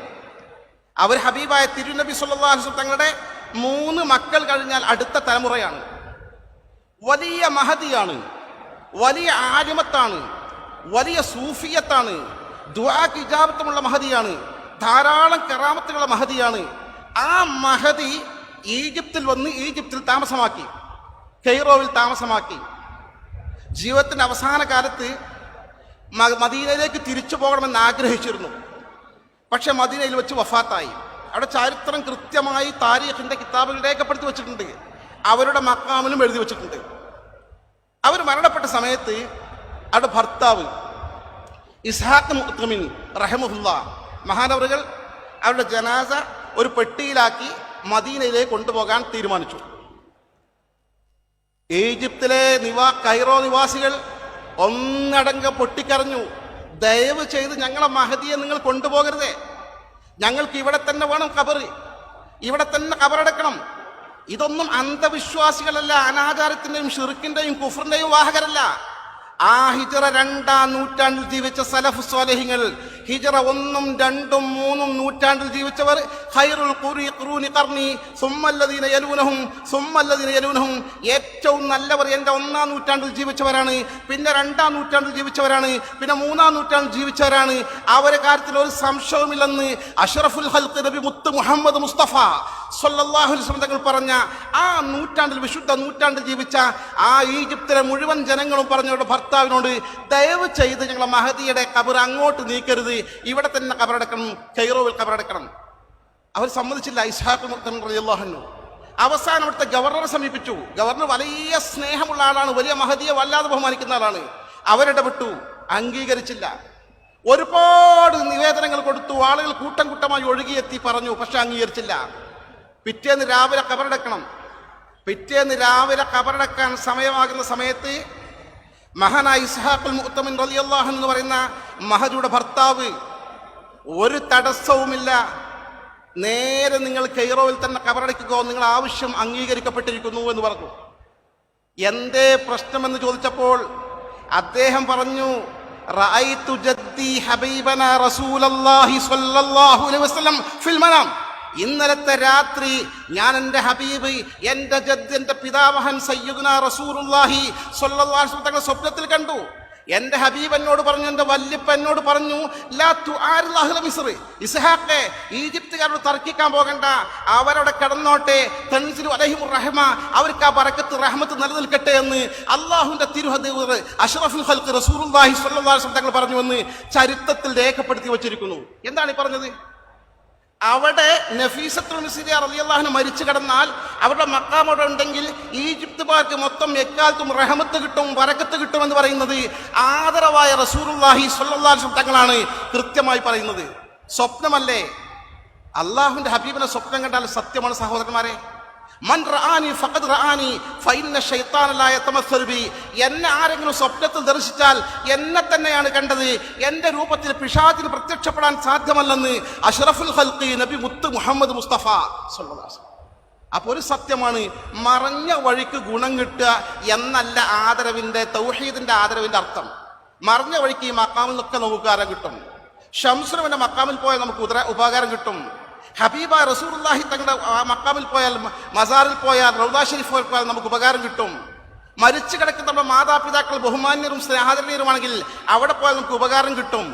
അവർ ഹബീബായ തിരുനബി സുല്ലാഹു തങ്ങളുടെ മൂന്ന് മക്കൾ കഴിഞ്ഞാൽ അടുത്ത തലമുറയാണ്. വലിയ മഹതിയാണ് വലിയ ആലിമത്താണ് വലിയ സൂഫിയത്താണ് ദുആക്ക് ഇജാബത്തുമുള്ള മഹതിയാണ് ധാരാളം കറാമത്തുള്ള മഹതിയാണ്. ആ മഹതി ഈജിപ്തിൽ വന്ന് ഈജിപ്തിൽ താമസമാക്കി. കെയ്റോവിൽ താമസമാക്കി. ജീവിതത്തിന്റെ അവസാന കാലത്ത് മദീനയിലേക്ക് തിരിച്ചു പോകണമെന്ന് ആഗ്രഹിച്ചിരുന്നു. പക്ഷെ മദീനയിൽ വെച്ച് വഫാത്തായി. അവിടെ ചരിത്രം കൃത്യമായി താരീഖിന്റെ കിതാബുകൾ രേഖപ്പെടുത്തി വെച്ചിട്ടുണ്ട്. അവരുടെ മക്കാമിലും എഴുതി വെച്ചിട്ടുണ്ട്. അവർ മരണപ്പെട്ട സമയത്ത് അവിടെ ഭർത്താവ് ഇസ്ഹാഖ് മുത്തമിൻ റഹമുല്ല മഹാനവറുകൾ അവരുടെ ജനാസ ഒരു പെട്ടിയിലാക്കി മദീനയിലേക്ക് കൊണ്ടുപോകാൻ തീരുമാനിച്ചു. ഈജിപ്തിലെ നിവാ കൈറോ നിവാസികൾ ഒന്നടങ്ക പൊട്ടിക്കരഞ്ഞു. ദയവ് ചെയ്ത് ഞങ്ങളെ മഹതിയെ നിങ്ങൾ കൊണ്ടുപോകരുതേ. ഞങ്ങൾക്ക് ഇവിടെ തന്നെ വേണം കബറ്. ഇവിടെ തന്നെ കബറടക്കണം. ഇതൊന്നും അന്ധവിശ്വാസികളല്ല അനാചാരത്തിന്റെയും ഷിറുക്കിന്റെയും കുഫറിന്റെയും വാഹകരല്ല. ആ ഹിജറ രണ്ടാം നൂറ്റാണ്ടിൽ ജീവിച്ച സലഫ് സ്വാലഹിങ്ങൾ ഹിജറ ഒന്നും രണ്ടും മൂന്നും നൂറ്റാണ്ടിൽ ജീവിച്ചവർ ഹൈറുൽ ഖുറി ഖുറൂനി ഖർനി സുമ്മല്ലദീന യലൂനഹും സുമ്മല്ലദീന യലൂനഹും. ഏറ്റവും നല്ലവർ എന്റെ ഒന്നാം നൂറ്റാണ്ടിൽ ജീവിച്ചവരാണ് പിന്നെ രണ്ടാം നൂറ്റാണ്ടിൽ ജീവിച്ചവരാണ് പിന്നെ മൂന്നാം നൂറ്റാണ്ടിൽ ജീവിച്ചവരാണ്. അവരെ കാര്യത്തിൽ ഒരു സംശയവുമില്ലെന്ന് അഷറഫുൽ ഹൽക്ക് നബി മുത്ത് മുഹമ്മദ് മുസ്തഫ വസല്ലം തങ്ങൾ പറഞ്ഞ ആ നൂറ്റാണ്ടിൽ വിശുദ്ധ നൂറ്റാണ്ടിൽ ജീവിച്ച ആ ഈജിപ്തിലെ മുഴുവൻ ജനങ്ങളും പറഞ്ഞവരുടെ ഭർത്താവിനോട് ദയവ് ചെയ്ത് ഞങ്ങളെ മഹദിയുടെ കബർ അങ്ങോട്ട് നീക്കരുത്. ഇവിടെ തന്നെ കബറടക്കണം കൈറോവിൽ കബറടക്കണം. അവർ സമ്മതിച്ചില്ല ഇസ്ഹാഖ് റളിയല്ലാഹു അവസാനം അവിടുത്തെ ഗവർണറെ സമീപിച്ചു. ഗവർണർ വലിയ സ്നേഹമുള്ള ആളാണ് വലിയ മഹദിയെ വല്ലാതെ ബഹുമാനിക്കുന്ന ആളാണ്. അവരിടപെട്ടു അംഗീകരിച്ചില്ല. ഒരുപാട് നിവേദനങ്ങൾ കൊടുത്തു ആളുകൾ കൂട്ടം കൂട്ടമായി ഒഴുകിയെത്തി പറഞ്ഞു പക്ഷെ അംഗീകരിച്ചില്ല. പിറ്റേന്ന് രാവിലെ കബറടക്കണം പിറ്റേന്ന് രാവിലെ കബറടക്കാൻ സമയമാകുന്ന സമയത്ത് മഹാനായ ഇസ്ഹാഖുൽ മുത്തമിൻ റളിയല്ലാഹു എന്ന് പറയുന്ന മഹജുടെ ഭർത്താവ് ഒരു തടസ്സവുമില്ല. നേരെ നിങ്ങൾ കെയ്റോവിൽ തന്നെ കബറടയ്ക്കുകയോ നിങ്ങൾ ആവശ്യം അംഗീകരിക്കപ്പെട്ടിരിക്കുന്നു എന്ന് പറഞ്ഞു. എന്തേ പ്രശ്നമെന്ന് ചോദിച്ചപ്പോൾ അദ്ദേഹം പറഞ്ഞു റഅയ്തു ജദ്ദി ഹബീബന റസൂലല്ലാഹി സ്വല്ലല്ലാഹു അലൈഹി വസല്ലം ഫിൽ മനാം. ഇന്നലത്തെ രാത്രി ഞാൻ എന്റെ ഹബീബ് എന്റെ ജദ് എന്റെ പിതാമഹൻ സയ്യുഗ്ന റസൂറുല്ലാഹി സ്വല്ലല്ലാഹു തങ്ങളെ സ്വപ്നത്തിൽ കണ്ടു. എന്റെ ഹബീബ് എന്നോട് പറഞ്ഞു എന്റെ വല്യപ്പ എന്നോട് പറഞ്ഞു ഇസ്ഹാഖെ ഈജിപ്തുകാരോട് തർക്കിക്കാൻ പോകണ്ട. അവരവിടെ കിടന്നോട്ടെ തൻസിലു അലഹിമുർ റഹ്മ അവർക്ക് ആ ബറക്കത്ത് റഹ്മത്ത് നിലനിൽക്കട്ടെ എന്ന് അള്ളാഹുവിന്റെ തിരുഹദീർ അഷ്റഫുൽ അലൈഹി തങ്ങൾ പറഞ്ഞു എന്ന് ചരിത്രത്തിൽ രേഖപ്പെടുത്തി വച്ചിരിക്കുന്നു. എന്താണ് ഈ പറഞ്ഞത്? അവിടെ നഫീസത്തുൽ മിസ്രിയ റളിയല്ലാഹു മരിച്ചു കിടന്നാൽ അവരുടെ മക്കാം അവിടെ ഉണ്ടെങ്കിൽ ഈജിപ്തുകാർക്ക് മൊത്തം എക്കാലത്തും റഹമത്ത് കിട്ടും വരക്കത്ത് കിട്ടും എന്ന് പറയുന്നത് ആദരവായ റസൂലുള്ളാഹി സ്വല്ലല്ലാഹു ശബ്ദങ്ങളാണ് കൃത്യമായി പറയുന്നത്. സ്വപ്നമല്ലേ? അള്ളാഹുവിന്റെ ഹബീബിനെ സ്വപ്നം കണ്ടാൽ സത്യമാണ് സഹോദരന്മാരെ. മൻ റാനി ഫഖദ് റാനി ഫഇന്ന ശൈത്താന തമസ്സർബി എന്നെ ആരെങ്കിലും സ്വപ്നത്തിൽ ദർശിച്ചാൽ എന്നെ തന്നെയാണ് കണ്ടത്. എന്റെ രൂപത്തിൽ പിഷാദിന് പ്രത്യക്ഷപ്പെടാൻ സാധ്യമല്ലെന്ന് അഷ്റഫുൽ ഖൽഖി നബി മുത്ത് മുഹമ്മദ് മുസ്തഫ സല്ലല്ലാഹു അലൈഹി വസല്ലം. അപ്പൊ ഒരു സത്യമാണ് മറഞ്ഞ വഴിക്ക് ഗുണം കിട്ടുക എന്നല്ല ആദരവിന്റെ തൗഹീദിന്റെ ആദരവിന്റെ അർത്ഥം. മറഞ്ഞ വഴിക്ക് ഈ മക്കാമിൽ നിന്നൊക്കെ നമുക്ക് ഉപകാരം കിട്ടും. ഷംസുരവിന്റെ മക്കാമിൽ പോയാൽ നമുക്ക് ഉദര ഉപകാരം കിട്ടും. ഹബീബ റസൂർല്ലാഹി തങ്ങളുടെ മക്കാമിൽ പോയാൽ മസാറിൽ പോയാൽ റൗദാ ഷരീഫ് പോയാൽ നമുക്ക് ഉപകാരം കിട്ടും. മരിച്ചു കിടക്കുന്ന നമ്മുടെ മാതാപിതാക്കൾ ബഹുമാന്യരും സ്നേഹാദരണീയരുമാണെങ്കിൽ അവിടെ പോയാൽ നമുക്ക് ഉപകാരം കിട്ടും.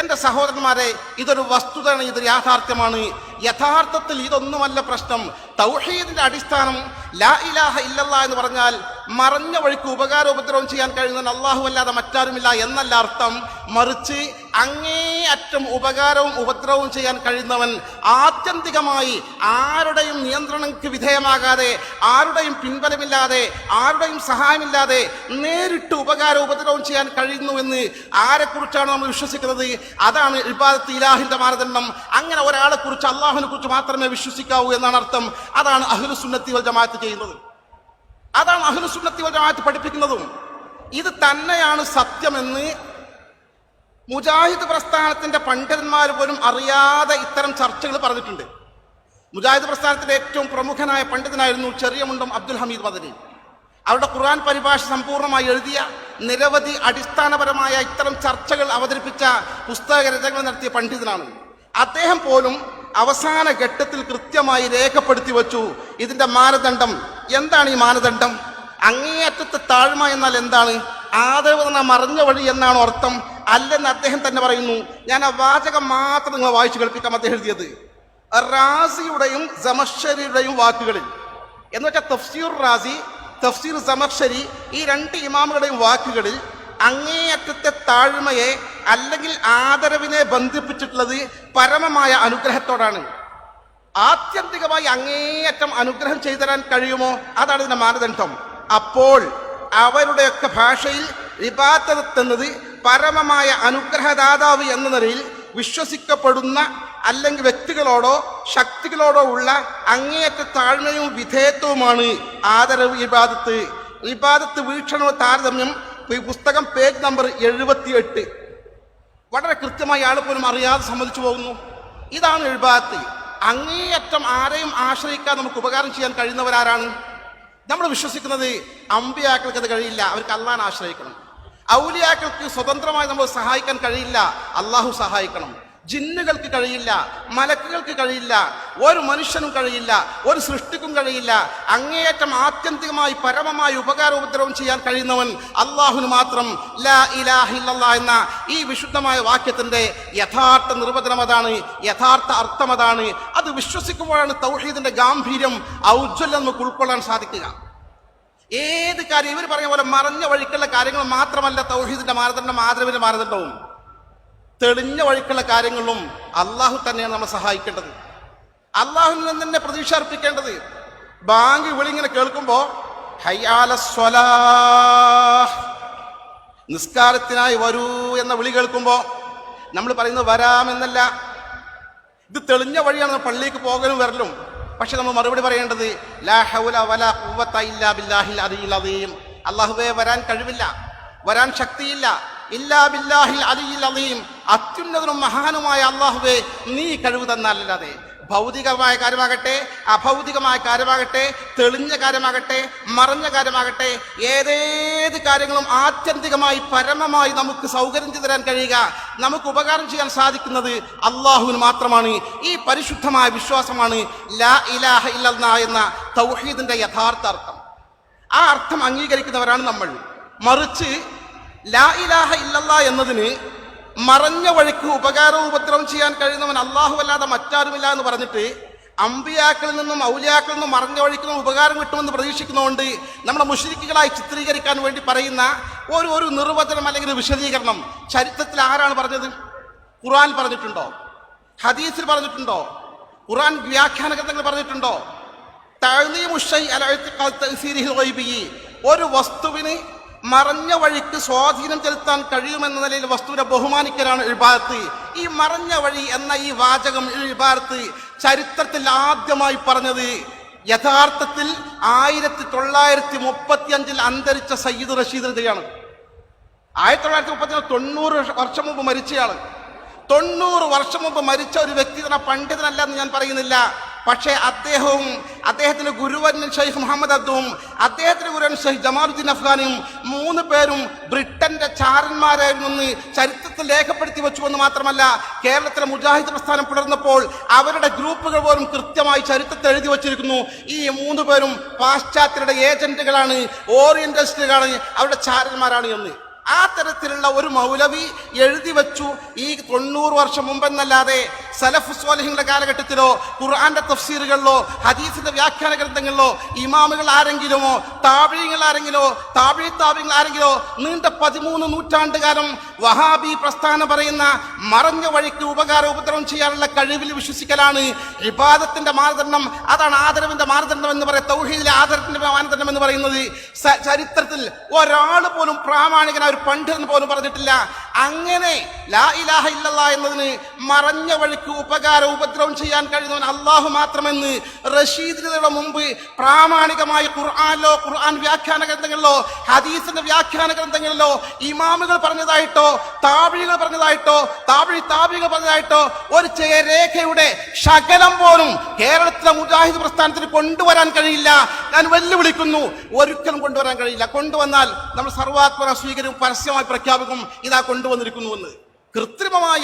എന്റെ സഹോദരന്മാരെ ഇതൊരു വസ്തുതയാണ് ഇതൊരു യാഥാർത്ഥ്യമാണ്. യഥാർത്ഥത്തിൽ ഇതൊന്നുമല്ല പ്രശ്നം. തൗഹീദിന്റെ അടിസ്ഥാനം ലാ ഇലാഹ ഇല്ലല്ലാ എന്ന് പറഞ്ഞാൽ മറഞ്ഞ വഴിക്ക് ഉപകാര ഉപദ്രവം ചെയ്യാൻ കഴിയുന്ന അള്ളാഹു അല്ലാതെ മറ്റാരുമില്ല എന്നല്ല അർത്ഥം. മറിച്ച് അങ്ങേയറ്റം ഉപകാരവും ഉപദ്രവവും ചെയ്യാൻ കഴിയുന്നവൻ ആത്യന്തികമായി ആരുടെയും നിയന്ത്രണങ്ങൾക്ക് വിധേയമാകാതെ ആരുടെയും പിൻബലമില്ലാതെ ആരുടെയും സഹായമില്ലാതെ നേരിട്ട് ഉപകാര ഉപദ്രവം ചെയ്യാൻ കഴിയുന്നുവെന്ന് ആരെക്കുറിച്ചാണ് നമ്മൾ വിശ്വസിക്കുന്നത്? അതാണ് ഇബാദത്ത് ഇലാഹിന്റെ മാനദണ്ഡം. അങ്ങനെ ഒരാളെ കുറിച്ച് അള്ളാഹുവിനെ കുറിച്ച് മാത്രമേ വിശ്വസിക്കാവൂ എന്നാണ് അർത്ഥം. അതാണ് അഹ്ലുസുന്നത്തി വൽ ജമാഅത്ത് ചെയ്യുന്നത്. അതാണ് അഹ്ലുസുന്നത്തി വൽ ജമാഅത്ത് പഠിപ്പിക്കുന്നതും. ഇത് തന്നെയാണ് സത്യമെന്ന് മുജാഹിദ് പ്രസ്ഥാനത്തിന്റെ പണ്ഡിതന്മാർ പോലും അറിയാതെ ഇത്തരം ചർച്ചകൾ പറഞ്ഞിട്ടുണ്ട്. മുജാഹിദ് പ്രസ്ഥാനത്തിന്റെ ഏറ്റവും പ്രമുഖനായ പണ്ഡിതനായിരുന്നു ചെറിയമുണ്ടം അബ്ദുൽ ഹമീദ് മദനി അവരുടെ ഖുർആൻ പരിഭാഷ സമ്പൂർണമായി എഴുതിയ നിരവധി അടിസ്ഥാനപരമായ ഇത്തരം ചർച്ചകൾ അവതരിപ്പിച്ച പുസ്തക രചനകൾ നടത്തിയ പണ്ഡിതനാണ്. അദ്ദേഹം പോലും അവസാന ഘട്ടത്തിൽ കൃത്യമായി രേഖപ്പെടുത്തി വച്ചു. ഇതിന്റെ മാനദണ്ഡം എന്താണ് ഈ മാനദണ്ഡം? അങ്ങേയറ്റത്തെ താഴ്മ എന്നാൽ എന്താണ്? ആദരവ് എന്ന മറിഞ്ഞ വഴി എന്നാണ് അർത്ഥം. അല്ലെന്ന് അദ്ദേഹം തന്നെ പറയുന്നു. ഞാൻ ആ വാചകം മാത്രം നിങ്ങൾ വായിച്ചു കേൾപ്പിക്കാം അദ്ദേഹം എഴുതിയത്. റാസിയുടെയും ജമഷരിയുടെയും വാക്കുകളിൽ. എന്ന് വെച്ചാൽ തഫ്സീർ റാസി തഫ്സീർ സമർഷരി ഈ രണ്ട് ഇമാമുകളുടെയും വാക്കുകളിൽ അങ്ങേയറ്റത്തെ താഴ്മയെ അല്ലെങ്കിൽ ആദരവിനെ ബന്ധിപ്പിച്ചിട്ടുള്ളത് പരമമായ അനുഗ്രഹത്തോടാണ്. ആത്യന്തികമായി അങ്ങേയറ്റം അനുഗ്രഹം ചെയ്തു തരാൻ കഴിയുമോ? അതാണ് ഇതിന്റെ മാനദണ്ഡം. അപ്പോൾ അവരുടെയൊക്കെ ഭാഷയിൽ എന്നത് പരമമായ അനുഗ്രഹദാതാവ് എന്ന നിലയിൽ വിശ്വസിക്കപ്പെടുന്ന അല്ലെങ്കിൽ വ്യക്തികളോടോ ശക്തികളോടോ ഉള്ള അങ്ങേയറ്റ താഴ്മയും വിധേയത്വവുമാണ് ആദരവ് ഇബാദത്ത്. ഇബാദത്ത് വീക്ഷണവും താരതമ്യം ഈ പുസ്തകം പേജ് നമ്പർ എഴുപത്തി എട്ട് വളരെ കൃത്യമായി ആൾ പോലും അറിയാതെ സമ്മതിച്ചു പോകുന്നു. ഇതാണ് എഴുപാത്ത്. അങ്ങേയറ്റം ആരെയും ആശ്രയിക്കാൻ നമുക്ക് ഉപകാരം ചെയ്യാൻ കഴിയുന്നവരാരാണ്? നമ്മൾ വിശ്വസിക്കുന്നത് അമ്പിയാക്കൾക്ക് അത് കഴിയില്ല അവർക്ക് അള്ളാൻ ആശ്രയിക്കണം. ഔലിയാക്കൾക്ക് സ്വതന്ത്രമായി നമ്മൾ സഹായിക്കാൻ കഴിയില്ല അള്ളാഹു സഹായിക്കണം. ജിന്നുകൾക്ക് കഴിയില്ല മലക്കുകൾക്ക് കഴിയില്ല ഒരു മനുഷ്യനും കഴിയില്ല ഒരു സൃഷ്ടിക്കും കഴിയില്ല. അങ്ങേയറ്റം ആത്യന്തികമായി പരമമായി ഉപകാര ഉപദ്രവം ചെയ്യാൻ കഴിയുന്നവൻ അള്ളാഹുന് മാത്രം ലാ ഇലാഹില്ല എന്ന ഈ വിശുദ്ധമായ വാക്യത്തിന്റെ യഥാർത്ഥ നിർവചനം അതാണ് യഥാർത്ഥ അർത്ഥം അതാണ്. അത് വിശ്വസിക്കുമ്പോഴാണ് തൗഹീദിന്റെ ഗാംഭീര്യം ഔജ്വല്യം നമുക്ക് ഉൾക്കൊള്ളാൻ സാധിക്കുക. ഏത് കാര്യം ഇവർ പറഞ്ഞ പോലെ മറഞ്ഞ വഴിക്കുള്ള കാര്യങ്ങൾ മാത്രമല്ല തൗഹീദിന്റെ മാനദണ്ഡം ആദരവിന്റെ മാനദണ്ഡവും. തെളിഞ്ഞ വഴിക്കുള്ള കാര്യങ്ങളിലും അള്ളാഹു തന്നെയാണ് നമ്മളെ സഹായിക്കേണ്ടത്. അള്ളാഹുവിൽ നിന്ന് തന്നെ പ്രതീക്ഷ അർപ്പിക്കേണ്ടത്. ബാങ്ക് വിളിങ്ങനെ കേൾക്കുമ്പോ നിസ്കാരത്തിനായി വരൂ എന്ന വിളി കേൾക്കുമ്പോ നമ്മൾ പറയുന്നത് വരാമെന്നല്ല ഇത് തെളിഞ്ഞ വഴിയാണ് നമ്മൾ പള്ളിക്ക് പോകലും വരലും. പക്ഷെ നമ്മൾ മറുപടി പറയേണ്ടത് അള്ളാഹുവേ വരാൻ കഴിവില്ല. വരാൻ ശക്തിയില്ല. ഇല്ലാ ബില്ലാഹിൽ അലിയിൽ അലീം അത്യുന്നതനും മഹാനുമായ അള്ളാഹുവേ നീ കഴിവ് തന്നാലല്ലാതെ. ഭൗതികമായ കാര്യമാകട്ടെ അഭൗതികമായ കാര്യമാകട്ടെ തെളിഞ്ഞ കാര്യമാകട്ടെ മറഞ്ഞ കാര്യമാകട്ടെ ഏതേത് കാര്യങ്ങളും ആത്യന്തികമായി പരമമായി നമുക്ക് സൗകര്യം ചെയ്തു തരാൻ കഴിയുക നമുക്ക് ഉപകാരം ചെയ്യാൻ സാധിക്കുന്നത് അള്ളാഹുവിന് മാത്രമാണ്. ഈ പരിശുദ്ധമായ വിശ്വാസമാണ് ലാ ഇലാഹ ഇല്ലല്ലാ എന്ന തൗഹീദിന്റെ യഥാർത്ഥ അർത്ഥം. ആ അർത്ഥം അംഗീകരിക്കുന്നവരാണ് നമ്മൾ. മറിച്ച് ലാ ഇലാഹ ഇല്ലല്ലാ എന്നതിന് മറഞ്ഞ വഴിക്ക് ഉപകാരവും ഉപദ്രവം ചെയ്യാൻ കഴിയുന്നവൻ അള്ളാഹു അല്ലാതെ മറ്റാരുമില്ല എന്ന് പറഞ്ഞിട്ട് അമ്പിയാക്കളിൽ നിന്നും ഔലിയാക്കളിൽ നിന്നും മറഞ്ഞ വഴിക്ക് ഉപകാരം കിട്ടുമെന്ന് പ്രതീക്ഷിക്കുന്നതുകൊണ്ട് നമ്മുടെ മുഷരിക്കുകളായി ചിത്രീകരിക്കാൻ വേണ്ടി പറയുന്ന ഒരു ഒരു നിർവചനം അല്ലെങ്കിൽ വിശദീകരണം ചരിത്രത്തിൽ ആരാണ് പറഞ്ഞത്? ഖുറാൻ പറഞ്ഞിട്ടുണ്ടോ? ഹദീസിൽ പറഞ്ഞിട്ടുണ്ടോ? ഖുറാൻ വ്യാഖ്യാന ഗ്രന്ഥങ്ങൾ പറഞ്ഞിട്ടുണ്ടോ. ഒരു വസ്തുവിന് മറഞ്ഞ വഴിക്ക് സ്വാധീനം ചെലുത്താൻ കഴിയുമെന്ന നിലയിൽ വസ്തുവിനെ ബഹുമാനിക്കലാണ് ഇബാദത്ത് ഈ മറഞ്ഞ വഴി എന്ന ഈ വാചകം ഇബാദത്ത് ചരിത്രത്തിൽ ആദ്യമായി പറഞ്ഞത് യഥാർത്ഥത്തിൽ ആയിരത്തി തൊള്ളായിരത്തി മുപ്പത്തി അഞ്ചിൽ അന്തരിച്ച സയ്യിദ് റഷീദ് റളിയാണ് ആയിരത്തി തൊള്ളായിരത്തി മുപ്പത്തി തൊണ്ണൂറ് വർഷം മുമ്പ് മരിച്ചയാൾ. തൊണ്ണൂറ് വർഷം മുമ്പ് മരിച്ച ഒരു വ്യക്തി തന്നെ പണ്ഡിതനല്ല എന്ന് ഞാൻ പറയുന്നില്ല. പക്ഷേ അദ്ദേഹവും അദ്ദേഹത്തിന്റെ ഗുരുവൻ ഷെയ്ഖ് മുഹമ്മദ് അബ്ദുവും അദ്ദേഹത്തിന്റെ ഗുരുവൻ ഷെയ്ഖ് ജമാലുദ്ദീൻ അഫ്ഗാനിയും മൂന്ന് പേരും ബ്രിട്ടന്റെ ചാരന്മാരായിരുന്നു എന്ന് ചരിത്രത്തിൽ രേഖപ്പെടുത്തി വെച്ചു എന്ന് മാത്രമല്ല കേരളത്തിലെ മുജാഹിദ് പ്രസ്ഥാനം പുലർന്നപ്പോൾ അവരുടെ ഗ്രൂപ്പുകൾ പോലും കൃത്യമായി ചരിത്രത്തിൽ എഴുതി വച്ചിരിക്കുന്നു. ഈ മൂന്ന് പേരും പാശ്ചാത്യരുടെ ഏജന്റുകളാണ് ഓറിയന്റലിസ്റ്റുകളാണ് അവരുടെ ചാരന്മാരാണ് എന്ന്. ആ തരത്തിലുള്ള ഒരു മൗലവി എഴുതി വച്ചു ഈ തൊണ്ണൂറ് വർഷം മുമ്പെന്നല്ലാതെ സലഫ് സ്വാലഹിങ്ങളുടെ കാലഘട്ടത്തിലോ ഖുർആന്റെ തഫ്സീറുകളിലോ ഹദീസിന്റെ വ്യാഖ്യാന ഗ്രന്ഥങ്ങളിലോ ഇമാമുകൾ ആരെങ്കിലുമോ താപിഴികൾ ആരെങ്കിലോ താപിഴി താപികൾ ആരെങ്കിലോ നീണ്ട പതിമൂന്ന് നൂറ്റാണ്ടുകാലം വഹാബി പ്രസ്ഥാനം പറയുന്ന മറഞ്ഞ വഴിക്ക് ഉപകാര ഉപദ്രവം ചെയ്യാനുള്ള കഴിവിൽ വിശ്വസിക്കലാണ് ഇബാദത്തിന്റെ മാനദണ്ഡം. അതാണ് ആദരവിന്റെ മാനദണ്ഡം എന്ന് പറയുന്നത്. തൗഹീദിലെ ആദരത്തിന്റെ മാനദണ്ഡം എന്ന് പറയുന്നത് ചരിത്രത്തിൽ ഒരാൾ പോലും പ്രാമാണികനായ ഒരു പണ്ഡിതൻ പോലും പറഞ്ഞിട്ടില്ല. അങ്ങനെ ലാ ഇലാഹ ഇല്ലല്ല എന്നതിന് മറഞ്ഞ വഴിക്ക് ഉപകാര ഉപദ്രവം ചെയ്യാൻ കഴിയുന്നവൻ അള്ളാഹു മാത്രമെന്ന് റഷീദിനതയുടെ മുമ്പ് പ്രാമാണികമായ ഖുർആാനിലോ ഖുർആൻ വ്യാഖ്യാന ഗ്രന്ഥങ്ങളിലോ ഹദീസിന്റെ വ്യാഖ്യാന ഗ്രന്ഥങ്ങളിലോ ഇമാമുകൾ പറഞ്ഞതായിട്ടോ താപിഴികൾ പറഞ്ഞതായിട്ടോ താപിഴി താപികൾ പറഞ്ഞതായിട്ടോ ഒരു രേഖയുടെ ശകലം പോലും കേരളത്തിലെ മുജാഹിദ് പ്രസ്ഥാനത്തിന് കൊണ്ടുവരാൻ കഴിയില്ല. ഞാൻ വെല്ലുവിളിക്കുന്നു ഒരിക്കലും കൊണ്ടുവരാൻ കഴിയില്ല. കൊണ്ടുവന്നാൽ നമ്മൾ സർവാത്മന സ്വീകരിക്കും പരസ്യമായി പ്രഖ്യാപിക്കും ഇതാ കൊണ്ടുവന്നിരിക്കുന്നുവെന്ന് കൃത്രിമമായ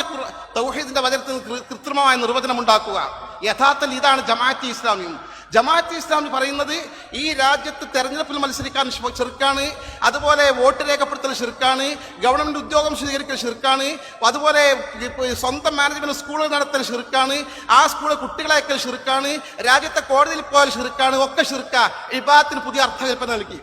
തൗഹീദിന്റെ വചനത്തിൽ കൃത്രിമമായ നിർവചനം ഉണ്ടാക്കുക. യഥാർത്ഥത്തിൽ ഇതാണ് ജമാഅത്തി ഇസ്ലാമിയും. ജമാഅത്തി ഇസ്ലാമി പറയുന്നത് ഈ രാജ്യത്ത് തെരഞ്ഞെടുപ്പിൽ മത്സരിക്കാൻ ചെറുക്കാണ് അതുപോലെ വോട്ട് രേഖപ്പെടുത്തൽ ചെറുക്കാണ് ഗവൺമെന്റ് ഉദ്യോഗം സ്വീകരിക്കൽ ചെറുക്കാണ് അതുപോലെ സ്വന്തം മാനേജ്മെന്റ് സ്കൂളുകൾ നടത്തൽ ചെറുക്കാണ് ആ സ്കൂളിൽ കുട്ടികളെ അയക്കൽ ചെറുക്കാണ് രാജ്യത്തെ കോടതിയിൽ പോയാൽ ചെറുക്കാണ് ഒക്കെ ചെറുക്ക ഇബാത്തിന് പുതിയ അർത്ഥകൽപ്പന നൽകി.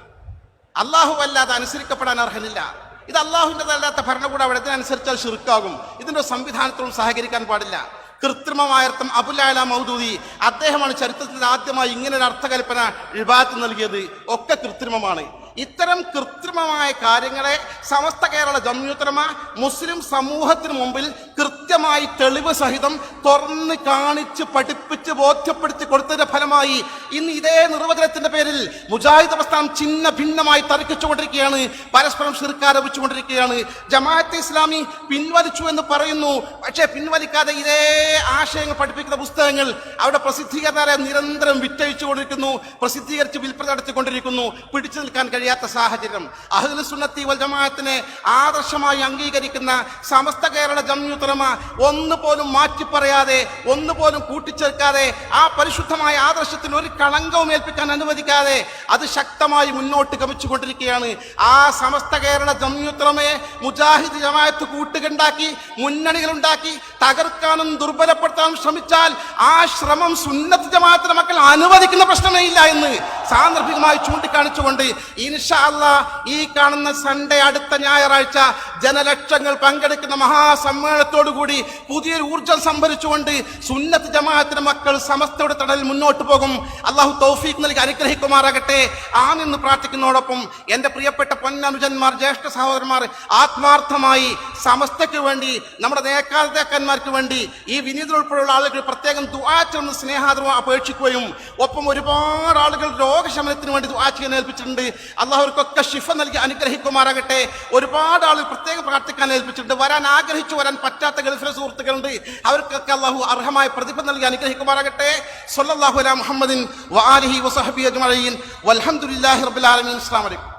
അള്ളാഹു അല്ലാതെ അനുസരിക്കപ്പെടാൻ അർഹനില്ല. ഇത് അള്ളാഹുവിന്റെതല്ലാത്ത ഭരണകൂടം അവിടെ അനുസരിച്ചാൽ ഷിർക്കാകും ഒരു സംവിധാനത്തോടും സഹകരിക്കാൻ പാടില്ല. കൃത്രിമമായർത്ഥം അബുലാല മൗദൂദി അദ്ദേഹമാണ് ചരിത്രത്തിൽ ആദ്യമായി ഇങ്ങനെ ഒരു അർത്ഥകൽപ്പന ഇബാത്ത് നൽകിയത്. ഒക്കെ കൃത്രിമമാണ്. ഇത്തരം കൃത്രിമമായ കാര്യങ്ങളെ സമസ്ത കേരള ജമ്യൂത്തരമ മുസ്ലിം സമൂഹത്തിന് മുമ്പിൽ കൃത്യമായി തെളിവ് സഹിതം തുറന്ന് കാണിച്ച് പഠിപ്പിച്ച് ബോധ്യപ്പെടുത്തി കൊടുത്തതിന്റെ ഫലമായി ഇന്ന് ഇതേ നിർവചനത്തിന്റെ പേരിൽ മുജാഹിദ് പ്രസ്ഥാനം ചിഹ്ന ഭിന്നമായി തർക്കിച്ചുകൊണ്ടിരിക്കുകയാണ്. പരസ്പരം ശിർക്കാരോപിച്ചുകൊണ്ടിരിക്കുകയാണ് ജമാഅത്ത് ഇസ്ലാമി പിൻവലിച്ചു എന്ന് പറയുന്നു. പക്ഷേ പിൻവലിക്കാതെ ഇതേ ആശയങ്ങൾ പഠിപ്പിക്കുന്ന പുസ്തകങ്ങൾ അവിടെ പ്രസിദ്ധീകരണ നിരന്തരം വിറ്റഴിച്ചുകൊണ്ടിരിക്കുന്നു. പ്രസിദ്ധീകരിച്ച് വിൽപ്പന നടത്തിക്കൊണ്ടിരിക്കുന്നു. പിടിച്ചു നിൽക്കാൻ കഴിയാത്ത സാഹചര്യം അഹ്ലു സുന്നത്തി വൽ ജമാഅത്തിനെ ആദർശമായി അംഗീകരിക്കുന്ന സമസ്ത കേരള ജംയുത്തലമ ഒന്ന് പോലും മാറ്റി പറയാതെ ഒന്ന് പോലും കൂട്ടിച്ചേർക്കാതെ ആ പരിശുദ്ധമായ ആദർശത്തിന് ഒരു കളങ്കവും ഏൽപ്പിക്കാൻ അനുവദിക്കാതെ അത് ശക്തമായി മുന്നോട്ട് ഗമിച്ചുകൊണ്ടിരിക്കുകയാണ്. ആ സമസ്ത കേരള ജംയുത്തലമയെ മുജാഹിദ് ജമാഅത്ത് കൂട്ടുകണ്ടാക്കി മുന്നണികളുണ്ടാക്കി തകർക്കാനും ദുർബലപ്പെടുത്താനും ശ്രമിച്ചാൽ ആ ശ്രമം സുന്നത്ത് ജമാഅത്തിന്റെ മക്കൾ അനുവദിക്കുന്ന പ്രശ്നമേ ഇല്ല എന്ന് സാന്ദർഭികമായി ചൂണ്ടിക്കാണിച്ചുകൊണ്ട് ഇൻഷാ അല്ലാ ഈ കാണുന്ന സൺഡേ അടുത്ത ഞായറാഴ്ച ജനലക്ഷങ്ങൾ പങ്കെടുക്കുന്ന മഹാസമ്മേളനത്തോടു കൂടി പുതിയൊരു ഊർജം സംഭരിച്ചുകൊണ്ട് സുന്നത്ത് ജമാഅത്തിന്റെ മക്കൾ സമസ്തയുടെ തടലിൽ മുന്നോട്ട് പോകും. അള്ളാഹു തൗഫീഖ് നൽകി അനുഗ്രഹിക്കുമാറാകട്ടെ. ആ നിന്ന് പ്രാർത്ഥിക്കുന്നതോടൊപ്പം എന്റെ പ്രിയപ്പെട്ട പൊന്നനുജന്മാർ ജ്യേഷ്ഠ സഹോദരന്മാർ ആത്മാർത്ഥമായി സമസ്തയ്ക്ക് വേണ്ടി നമ്മുടെ നേക്കാതേക്കന്മാർക്ക് വേണ്ടി ഈ വിനീതർ ഉൾപ്പെടെയുള്ള ആളുകൾ പ്രത്യേകം ദുആ ചേർന്ന് സ്നേഹാദരവും അപേക്ഷിക്കുകയും ഒപ്പം ഒരുപാട് ആളുകൾ രോഗശമനത്തിന് വേണ്ടി ദുആ ചെയ്യാൻ ഏൽപ്പിച്ചിട്ടുണ്ട്. അള്ളാഹുവർക്കൊക്കെ ഷിഫ നൽകി അനുഗ്രഹിക്കുമാറാകട്ടെ. ഒരുപാട് ആളുകൾ പ്രത്യേകം പ്രാർത്ഥിക്കാൻ ഏൽപ്പിച്ചിട്ടുണ്ട്. വരാൻ ആഗ്രഹിച്ചു വരാൻ പറ്റാത്ത ഗൾഫിലെ സുഹൃത്തുക്കളുണ്ട്. അവർക്കൊക്കെ അള്ളാഹു അർഹമായ പ്രതിഫലം നൽകി അനുഗ്രഹിക്കുമാറാകട്ടെ. സല്ലല്ലാഹു അലാ മുഹമ്മദിൻ വആലിഹി വസഹബി അജ്മഈൻ. വൽഹംദുലില്ലാഹി റബ്ബിൽ ആലമീൻ. അസ്സലാമു അലൈക്കും.